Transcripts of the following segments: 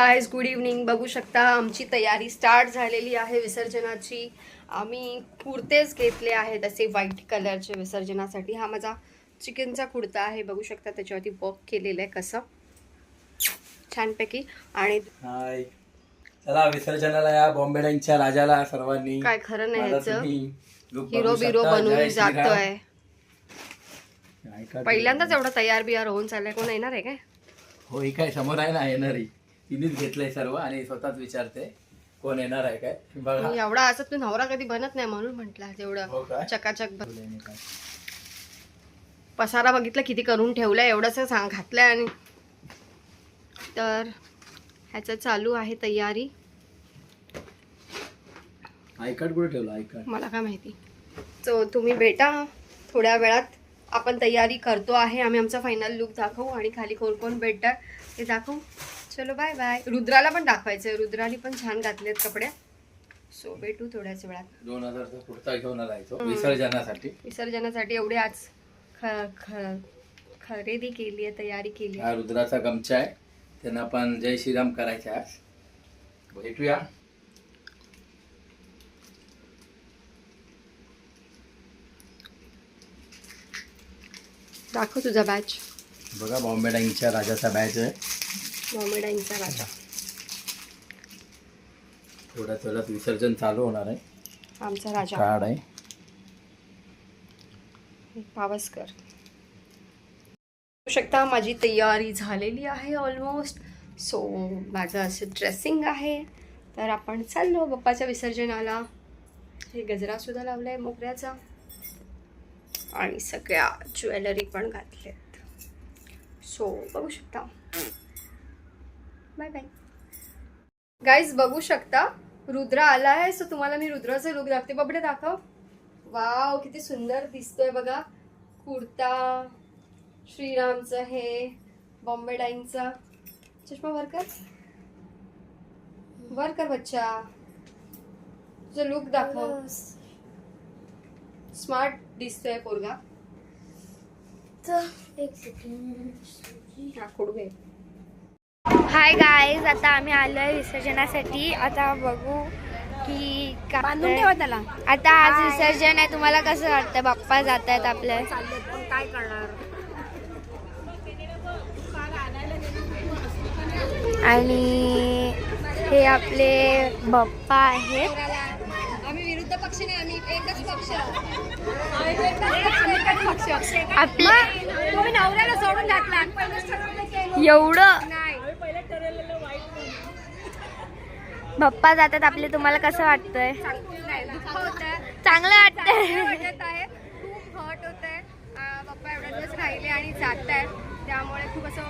Guys good evening बघू शकता आमची तयारी स्टार्ट झालेली आहे विसर्जनाची. आम्ही कुर्तेच घेतले आहेत असे व्हाईट कलरचे विसर्जनासाठी. हा माझा चिकनचा कुर्ता आहे. बघू शकता त्याच्यावरती वर्क केलेलं आहे कसं. छानपैकी. आणि चला विसर्जनाला या बॉम्बे राजाला सर्वांनी. काय खरं नाही ह्याचं हिरो बिरो. बनवून. जातोय. पहिल्यांदाच एवढा तयार बियार होऊन चाललाय. कोण येणार आहे काय? हो काय समोर आहे ना येणारी. तिनेच घेतलंय सर्व आणि स्वतःच विचारते कोण येणार आहे काय? बघा. एवढा असं तू नवरा कधी बनत नाही म्हणून म्हटला हो तेवढं काय? चकाचक बन- बोलले नाही काय. पसारा बघितला किती करून ठेवलाय एवढंच सांग घातलंय आणि तर ह्याचं चालू आहे तयारी. आयकार्ड कुठे ठेवलं? आयकार्ड मला काय माहिती. सो तुम्ही भेटा थोड्या वेळात. आपण तयारी करतो आहे. आम्ही आमचा फायनल लुक दाखवू आणि खाली कोण कोण भेटतात ते दाखवू. चलो बाय बाय रुद्राला पण दाखवायचं आहे रुद्राने पण छान घातलेत कपडे. सो भेटू थोड्याच वेळात. दोन हजारचा कुर्ता घेऊन विसर्जनासाठी. विसर्जनासाठी एवढे आज ख ख खरेदी केली आहे तयारी केली आहे. हा रुद्राचा गमचा आहे. त्यांना पण जय श्रीराम करायचे आज. भेटूया. दाखव तुझा बॅच बघा बॉम्बे डाईंगच्या राजाचा बॅच आहे. बॉम्बेडाईनचा राजा थोड्या थोड्यात विसर्जन चालू होणार आहे. आमचा राजा. कार्ड आहे. पावसकर बघू शकता माझी तयारी झालेली आहे ऑलमोस्ट सो माझं असं ड्रेसिंग आहे. तर आपण चाललो बाप्पाच्या विसर्जनाला. हे गजरा सुद्धा लावलाय मोगऱ्याचा. आणि सगळ्या ज्वेलरी पण घातल्यात. सो बघू शकता. बाय बाय गाईज बघू शकता रुद्र आला आहे सो तुम्हाला मी रुद्राचं लुक दाखते बबडे दाखव. वाव किती सुंदर दिसतोय बघा. कुर्ता श्रीरामचं हे बॉम्बे डाईंगचा. चष्मा वर कर. वर कर बच्चा. तुझं लुक दाखव. स्मार्ट दिसतोय पोरगा. हा खोडू घे. हाय गाईज आता आम्ही आलोय विसर्जनासाठी. आता बघू की का- बांधून ठेवा त्याला. आता आज विसर्जन आहे. तुम्हाला कसं वाटतं बाप्पा जात आहेत आपले काय करणार? आणि हे आपले बाप्पा आहेत. आम्ही विरुद्ध पक्ष नाही आम्ही एकच पक्ष. पक्ष आपले तुम्ही नवऱ्याला सोडून घातला एवढं नाही बाप्पा जातात आपले तुम्हाला कसं वाटतंय? नाही दुःख होतं चांगलं वाटतंय. वाटत आहे खूप हट होत आहे दिवस राहिले आणि जात आहेत त्यामुळे खूप असं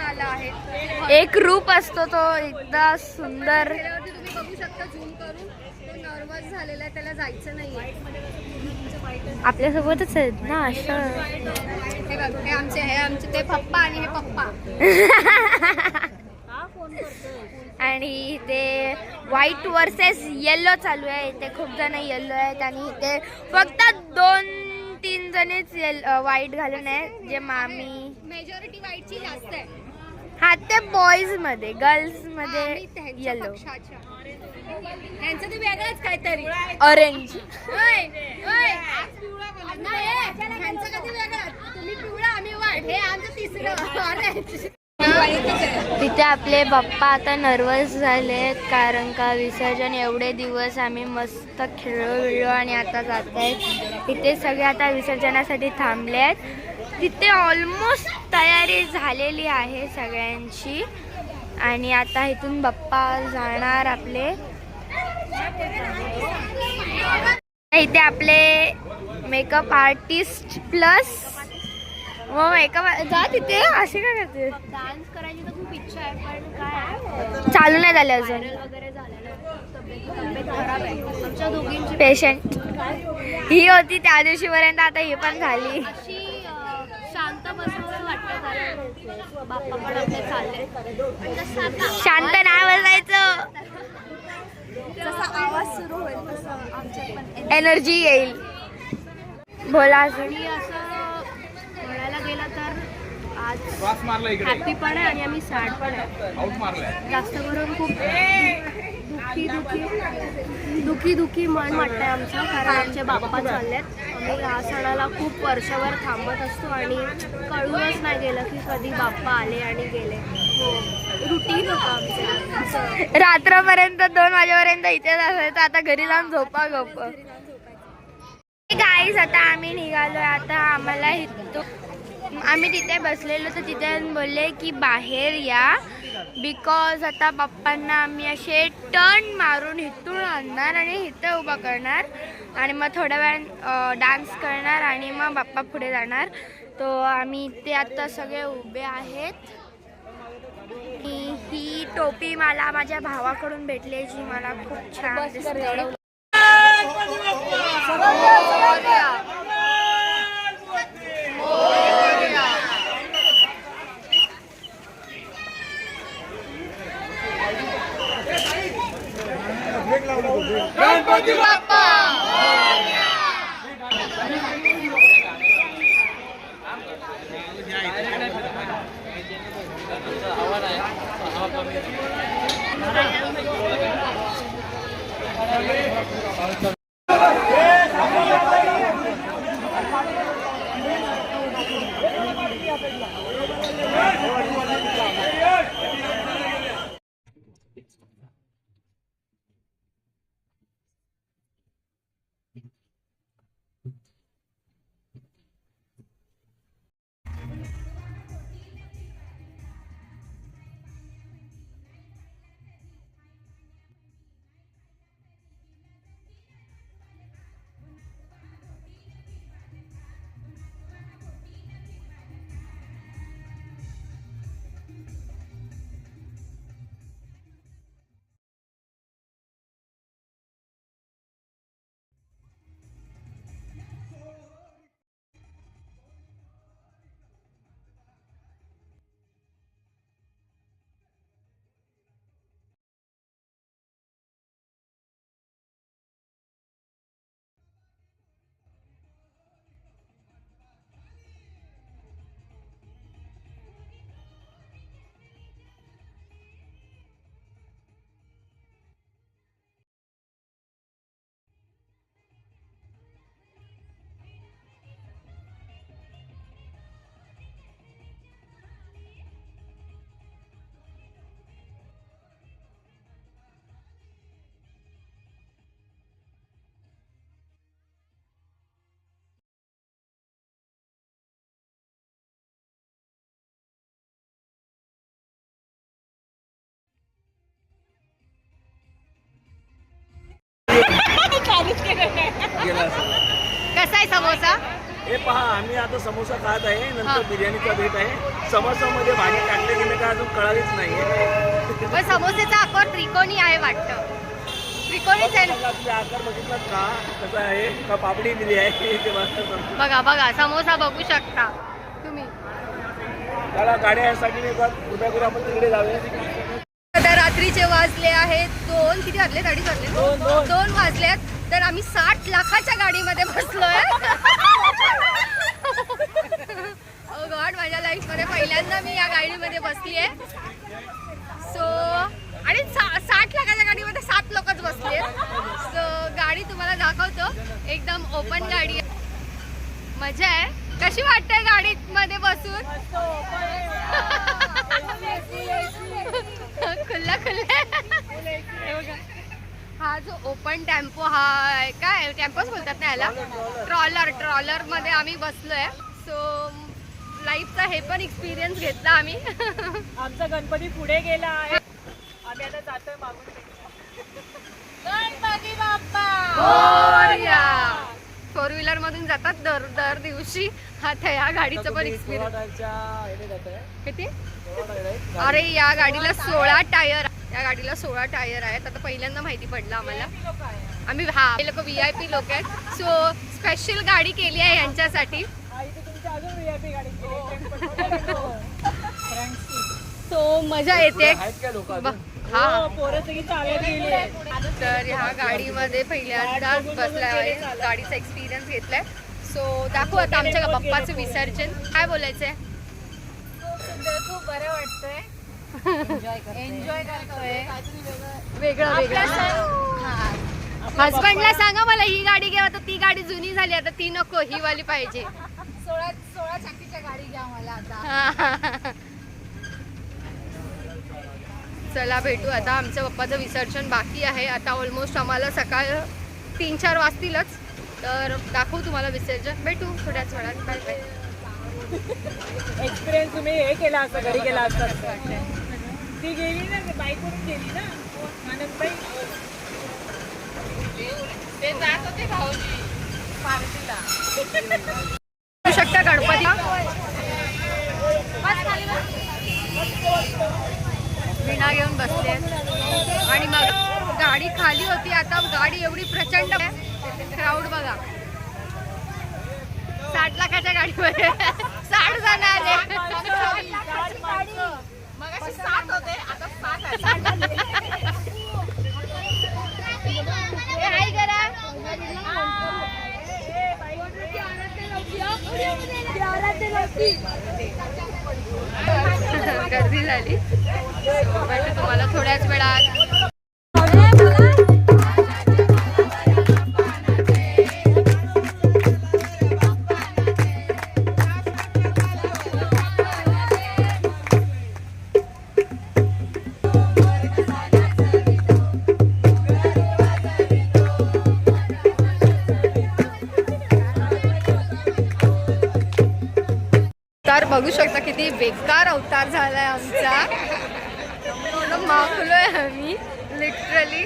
आलं आहे एक रूप असतो तो एकदा सुंदर. तुम्ही बघू शकता झूम करून तो नर्वस झालेला आहे त्याला जायचं नाहीये आपल्यासोबतच आहेत ना असं. हे बघ हे आमचे हे आमचे ते पप्पा आणि हे पप्पा. आणि ते व्हाईट वर्सेस येल्लो चालू आहे. इथे खूप जण येल्लो आहेत आणि इथे फक्त दोन तीन जणच व्हाईट घालून आहे. जे मामी मेजॉरिटी वाईटची जास्त आहे. हा ते बॉईजमध्ये गर्ल्समध्ये येल्लो ते वेगळंच काहीतरी. ऑरेंज कधी वेगळं? तुम्ही पिवळा आम्ही हे आमचं तिसरं. ऑरेंज. तिथे आपले बाप्पा आता नर्वस झाले कारण का विसर्जन एवढे दिवस आम्ही मस्त खेळलो बिळलो आणि आता जात आहेत तिथे सगळे आता विसर्जनासाठी थांबले आहेत. तिथे ऑलमोस्ट तयारी झालेली आहे सगळ्यांची. आणि आता इथून बाप्पा जाणार आपले. इथे आपले मेकअप आर्टिस्ट प्लस मग मेकअप जा तिथे असे काय करते? डान्स करायची तर खूप इच्छा आहे पण काय चालू नाही झाले अजून. वगैरे पेशंट ही होती त्या दिवशीपर्यंत आता ही पण झाली. शांत नाही बसायचं. एनर्जी येईल. बोला असं आज क्रॉस मारला इकडे. हॅपी पण आहे आणि आम्ही सॅड पण आहे. मारलाय. जास्त करून खूप दुखी दुखी दुखी दुखी मन वाटतंय आमचं कारण आमचे बाप्पा चाललेत. आम्ही या सणाला खूप वर्षभर थांबत असतो आणि कळूनच नाही गेलं की कधी बाप्पा आले आणि गेले. हो. रुटीन होतं आमचं. रात्रपर्यंत दोन वाजेपर्यंत इथेच असायचं. आता घरी जाऊन झोपा गप्प. गाईज आता आम्ही निघालो आता आम्हाला इथून आम्ही तिथे बसलेलो तर तिथे बोलले की बाहेर या. बिकॉज आता पप्पांना आम्ही असे टर्न मारून इथून आणणार आणि इथं उभा करणार. आणि मग थोड्या वेळ डान्स करणार आणि मग बाप्पा पुढे जाणार. तो आम्ही इथे आता सगळे उभे आहेत. ही ही टोपी मला माझ्या भावाकडून भेटली जी मला खूप छान गणपति बाप्पा दिसते कसा आहे समोसा? हे पहा आम्ही आता समोसा खात आहे नंतर बिर्याणीचा भेट आहे. समोसामध्ये भाजी टाकले नाही का अजून कळालीच नाहीये. पण समोसेचा आकार त्रिकोणी आहे वाटतं. त्रिकोणीच आहे. आकार बघितला का? कसा आहे? का पापडी दिली आहे? ते. बघा बघा समोसा बघू शकता. तुम्ही. त्याला गाड्या यासाठी नाही का कृपया करून आपण तिकडे जाऊया. आता रात्रीचे वाजले आहेत दोन किती वाजले? अडीच वाजले दोन वाजलेत. तर आम्ही साठ लाखाच्या गाडीमध्ये बसलोय. ओ गॉड माझ्या लाईफमध्ये पहिल्यांदा मी या गाडीमध्ये बसली आहे सो आणि सा- साठ लाखाच्या गाडीमध्ये सात लोकच बसले सो गाडी तुम्हाला दाखवतो. एकदम ओपन गाडी आहे. मजा आहे. कशी वाटते गाडीत मध्ये बसून खुल्ला खुल्ला हे. हा जो ओपन टेम्पो हा आहे काय टेम्पोच बोलतात ना याला? ट्रॉलर ट्रॉलरमध्ये आम्ही बसलोय. सो लाईफचा हे पण एक्सपिरियन्स घेतला आम्ही. आमचा गणपती पुढे गेला आहे. आम्ही आता जातोय मागून गणपती बाप्पा! फोर व्हीलर मधून जातात दर दर दिवशी. आता या गाडीचं पण एक्सपिरियन्स किती? अरे या गाडीला सोळा टायर या गाडीला सोळा टायर आहेत. आता पहिल्यांदा माहिती पडलं आम्हाला. आम्ही हा हे लोक व्ही आय पी लोक आहेत. सो स्पेशल गाडी केली आहे यांच्यासाठी. इथे तुमची अजून व्हीआयपी गाडी सो मजा येते. हा. हो. तर ह्या गाडीमध्ये पहिल्यांदाच बसला आहे गाडीचा एक्सपिरियन्स घेतलाय. सो दाखवू आता आमच्या बाप्पाचं विसर्जन. काय बोलायचंय? खूप बरं वाटतंय. एन्जॉय करतोय. वेगळं वेगळं. हजबंडला सांगा मला ही गाडी घ्या आता ती गाडी जुनी झाली आता ती नको ही वाली पाहिजे. सोळा सोळा चाकीच्या गाडी घ्या मला आता. चला भेटू. आता आमच्या पप्पाचं विसर्जन बाकी आहे. आता ऑलमोस्ट आम्हाला सकाळ तीन चार वाजतीलच. तर दाखवू तुम्हाला विसर्जन. भेटू थोड्याच वेळात. बाय बाय एक्सपिरियन्स तुम्ही हे केला असं घरी गेला असता. ती गेली ना बाईकवरून गेली ना. आनंदबाई ते जात होते भाऊजी पार्टीला. बघू शकता गणपती? विणा घेऊन बसले. आणि मग गाडी खाली होती आता गाडी एवढी प्रचंड क्राऊड बघा. साठ लाखाच्या गाडीवर साठ जण आले ए, हाय करा गर्दी झाली. So, तुम्हाला थोड्याच वेळात बघू शकता किती बेकार अवतार झाला आहे आमचा माफलोय आम्ही लिटरली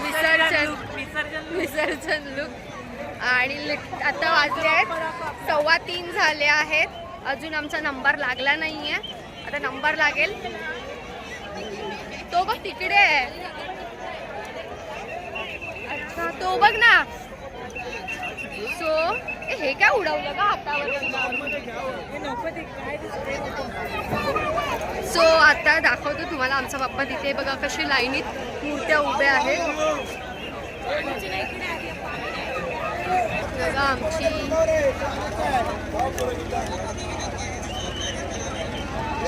विसर्जन विसर्जन विसर्जन लुक आणि लिट- आता वाजले आहेत सव्वा तीन झाले आहेत. अजून आमचा नंबर लागला नाही आहे आता नंबर लागेल. तो बघ तिकडे. आहे अच्छा तो बघ ना. सो हे काय उडवलं का हातावर? सो आता दाखवतो तुम्हाला आमचा बाप्पा तिथे बघा कशी लाईनीत मूर्त्या उभ्या आहेत. बघा आमची.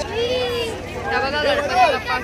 बघा गणपती बाप्पा.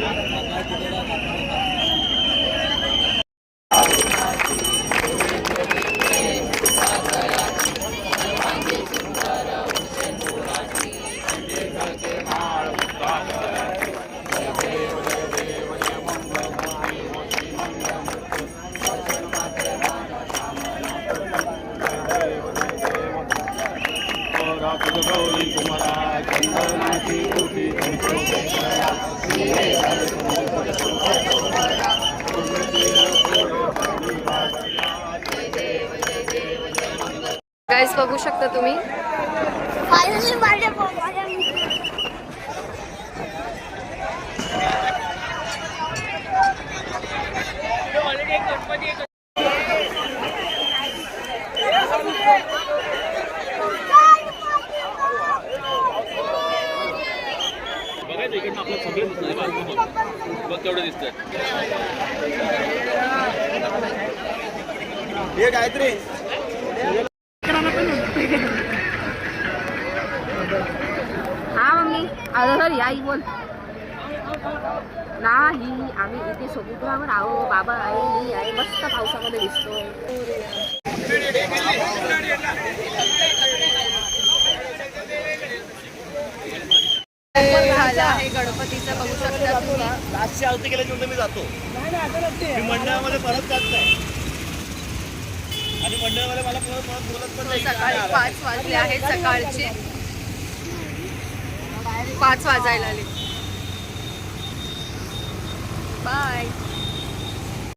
いただきます。गाईज बघू शकता तुम्ही? फायनली माझ्या माझ्या ऑलरेडी एक गणपती एक बघायचं इकडनं आपलं सगळं दिसतंय दिसतंय. हे गायत्री. हा मम्मी अगं सर या आई बोल. नाही आम्ही इथे समुद्रावर आहो. बाबा आहे मी आहे मस्त पावसामध्ये दिसतो झालं आहे गणपतीचं बघू शकता तुम्ही लास्टची आरती केल्याच्यानंतर मी जातो. मी मंडळामध्ये परत जात नाही. आणि मंडळामध्ये मला परत परत बोलत पण नाही. सकाळी पाच वाजले आहेत सकाळचे. पाच वाजायला आले. बाय.